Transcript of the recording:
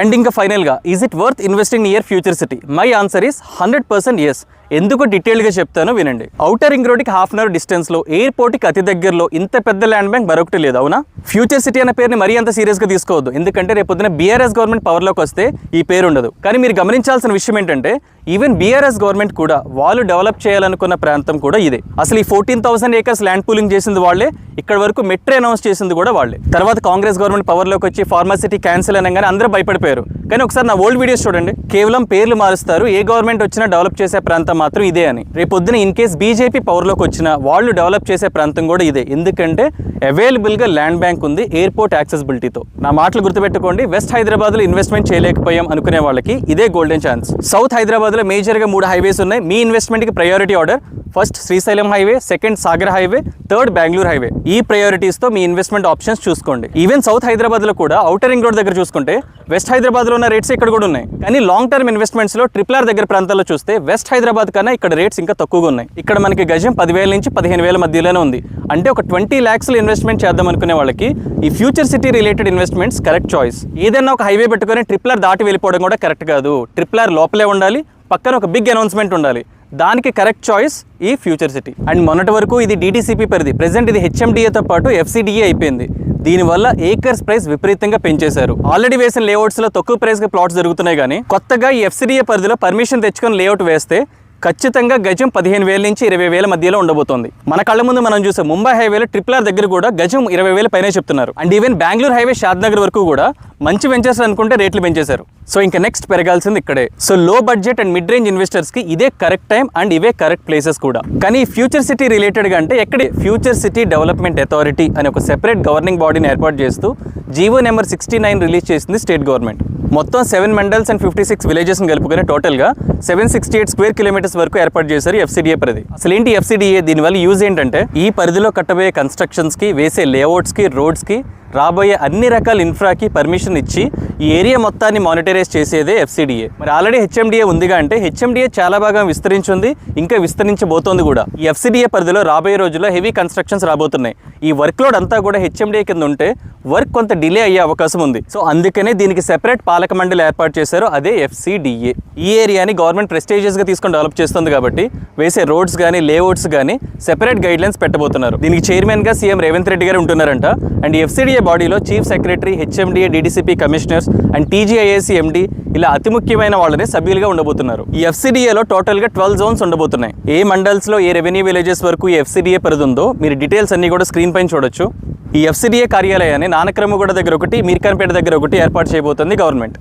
And ఇంకా ఫైనల్గా is it worth investing near future city my answer is hundred percent yes ఎందుకు డీటెయిల్గా చెప్తానో వినండి. ఔటర్ రింగ్ రోడ్కి హాఫ్ అన్ అవర్ డిస్టెన్స్లో ఎయిర్పోర్ట్కి అతి దగ్గరలో ఇంత పెద్ద ల్యాండ్ బ్యాంక్ మరొకటి లేదు అవునా? ఫ్యూచర్ సిటీ అనే పేరుని మరీ అంత సీరియస్గా తీసుకోవద్దు. ఎందుకంటే రేపు పొద్దున బీఆర్ఎస్ గవర్నమెంట్ పవర్లోకి వస్తే ఈ పేరు ఉండదు. కానీ మీరు గమనించాల్సిన విషయం ఏంటంటే ఈవెన్ బీఆర్ఎస్ గవర్నమెంట్ కూడా వాళ్ళు డెవలప్ చేయాలనుకున్న ప్రాంతం కూడా ఇదే. అసలు ఈ fourteen thousand acres land pooling చేసింది వాళ్ళే ఇక్కడ వరకు మెట్రో అనౌన్స్ చేసింది కూడా వాళ్ళే. తర్వాత కాంగ్రెస్ గవర్నమెంట్ పవర్లోకి వచ్చి ఫార్మాసిటీ క్యాన్సిల్ అనగానే అందరూ భయపడిపోయారు. కానీ ఒకసారి నా ఓల్డ్ వీడియోస్ చూడండి. కేవలం పేర్లు మారుస్తారు. ఏ గవర్నమెంట్ వచ్చినా డెవలప్ చేసే ప్రాంతం మాత్రం ఇదే అని. రేపు ఇన్ కేస్ బీజేపీ పవర్లోకి వచ్చిన వాళ్ళు డెవలప్ చేసే ప్రాంతం కూడా ఇదే. ఎందుకంటే అవైలబుల్గా ల్యాండ్ బ్యాంక్ ఉంది ఎయిర్పోర్ట్ యాక్సెసిబిలిటీతో నా మాటలు గుర్తుపెట్టుకోండి వెస్ట్ హైదరాబాద్లో ఇన్వెస్ట్మెంట్ చేయలేకపోయాం అనుకునే వాళ్ళకి ఇదే గోల్డెన్ ఛాన్స్ సౌత్ హైదరాబాద్లో మేజర్గా మూడు హైవేస్ ఉన్నాయి. మీ ఇన్వెస్ట్మెంట్కి priority order first Srisailam highway second Sagar highway third Bengaluru highway. ఈ ప్రయారిటీస్తో మీ ఇన్వెస్ట్మెంట్ ఆప్షన్స్ చూసుకోండి. ఈవెన్ సౌత్ హైదరాబాద్లో కూడా అవుటర్ రింగ్ రోడ్ దగ్గర చూసుకుంటే వెస్ట్ హైదరాబాద్లో ఉన్న రేట్స్ ఇక్కడ కూడా ఉన్నాయి. కానీ లాంగ్ టర్మ్ ఇన్వెస్ట్మెంట్స్లో ట్రిపుల్ ఆర్ దగ్గర ప్రాంతాల్లో చూస్తే వెస్ట్ హైదరాబాద్ కన్నా ఇక్కడ రేట్స్ ఇంకా తక్కువగా ఉన్నాయి. ఇక్కడ మనకి గజం పదివేల నుంచి పదిహేను వేల మధ్యలోనే ఉంది. అంటే ఒక ట్వంటీ ల్యాక్స్లో ఇన్వెస్ట్మెంట్ చేద్దాం అనుకునే వాళ్ళకి ఈ future city related investments correct choice ఏదైనా ఒక హైవే పెట్టుకొని ట్రిపుల్ ఆర్ దాటి వెళ్ళిపోవడం కూడా కరెక్ట్ కాదు. ట్రిపుల్ ఆర్ లోపలే ఉండాలి పక్కన ఒక బిగ్ అనౌన్స్మెంట్ ఉండాలి. దానికి కరెక్ట్ చాయిస్ ఈ ఫ్యూచర్ సిటీ అండ్ మొన్నటి వరకు ఇది డీటీసీపీ పరిధి ప్రెసెంట్ ఇది హెచ్ఎండిఏతో పాటు ఎఫ్సిడిఏ అయిపోయింది. దీనివల్ల ఏకర్స్ ప్రైస్ విపరీతంగా పెంచేశారు. ఆల్రెడీ వేసిన లేఅవుట్స్లో తక్కువ ప్రైస్గా ప్లాట్స్ జరుగుతున్నాయి కానీ కొత్తగా ఈ ఎఫ్సిడిఏ పరిధిలో పర్మిషన్ తెచ్చుకొని లేఅవుట్ వేస్తే ఖచ్చితంగా గజం పదిహేను వేల నుంచి ఇరవై వేల మధ్యలో ఉండబోతోంది. మన కళ్ళ ముందు మనం చూసే ముంబై హైవేలో ట్రిపుల్ ఆర్ దగ్గర కూడా గజం ఇరవై వేల పైనే చెప్తున్నారు. And even Bengaluru highway Shad Nagar వరకు కూడా మంచి వెంచర్స్ అనుకుంటే రేట్లు పెంచేశారు. సో ఇంకా నెక్స్ట్ పెరగాల్సింది ఇక్కడే. So low budget and mid range ఇన్వెస్టర్స్కి ఇదే కరెక్ట్ టైం అండ్ ఇవే కరెక్ట్ ప్లేసెస్ కూడా. కానీ ఫ్యూచర్ సిటీ రిలేటెడ్గా అంటే ఎక్కడ ఫ్యూచర్ సిటీ డెవలప్మెంట్ అథారిటీ అని ఒక సెపరేట్ గవర్నింగ్ బాడీని ఏర్పాటు చేస్తూ GO number sixty nine release చేసింది స్టేట్ గవర్నమెంట్ మొత్తం seven mandals and fifty six విలేజెస్ని కలుపుకొని టోటల్గా seven sixty eight square kilometres వరకు ఏర్పాటు చేశారు ఎఫ్సీడీఏ పరిధి. అసలు ఏంటి ఎఫ్సీడీఏ దీనివల్ల యూజ్ ఏంటంటే ఈ పరిధిలో కట్టబోయే కన్స్ట్రక్షన్స్కి వేసే లేఅవుట్స్కి రోడ్స్కి రాబోయే అన్ని రకాల ఇన్ఫ్రాకి పర్మిషన్ ఇచ్చి ఈ ఏరియా మొత్తాన్ని మానిటరైజ్ చేసేదే ఎఫ్సిడిఏ మరి ఆల్రెడీ హెచ్ఎండిఏ ఉందిగా అంటే హెచ్ఎండిఏ చాలా బాగా విస్తరించింది ఇంకా విస్తరించబోతోంది కూడా. ఈ ఎఫ్సిడిఏ పరిధిలో రాబోయే రోజుల్లో హెవీ కన్స్ట్రక్షన్స్ రాబోతున్నాయి. ఈ వర్క్ లోడ్ అంతా కూడా హెచ్ఎండిఏ కింద ఉంటే వర్క్ కొంత డిలే అయ్యే అవకాశం ఉంది. సో అందుకనే దీనికి సెపరేట్ పాలక మండలి ఏర్పాటు చేశారు అదే ఎఫ్సిడిఏ ఈ ఏరియాని గవర్నమెంట్ ప్రెస్టేజియస్గా తీసుకొని డెవలప్ చేస్తుంది కాబట్టి వేసే రోడ్స్ కానీ లేఅవుట్స్ కానీ సెపరేట్ గైడ్ లైన్స్ పెట్టబోతున్నారు. దీనికి చైర్మన్గా సీఎం రేవంత్ రెడ్డి గారు ఉంటున్నారంట. అండ్ ఎఫ్సిడిఏ బాడీలో chief secretary HMDA DDCP commissioners and TGIAC MD ఇలా అతి ముఖ్యమైన వాళ్ళని సభ్యులుగా ఉండబోతున్నారు. ఈ ఎఫ్సిడిఏలో టోటల్గా ట్వెల్వ్ జోన్స్ ఉండబోతున్నాయి. ఏ మండల్స్లో ఏ రెవెన్యూ విలేజెస్ వరకు ఈ ఎఫ్సిడిఏ పరిధి ఉందో మీరు డీటెయిల్స్ అన్ని కూడా స్క్రీన్ పైన చూడొచ్చు. ఈ ఎఫ్సిడిఏ కార్యాలయాన్ని నానక్రమగూడ దగ్గర ఒకటి మీర్ఖాన్పేట దగ్గర ఒకటి ఏర్పాటు చేయబోతుంది గవర్నమెంట్.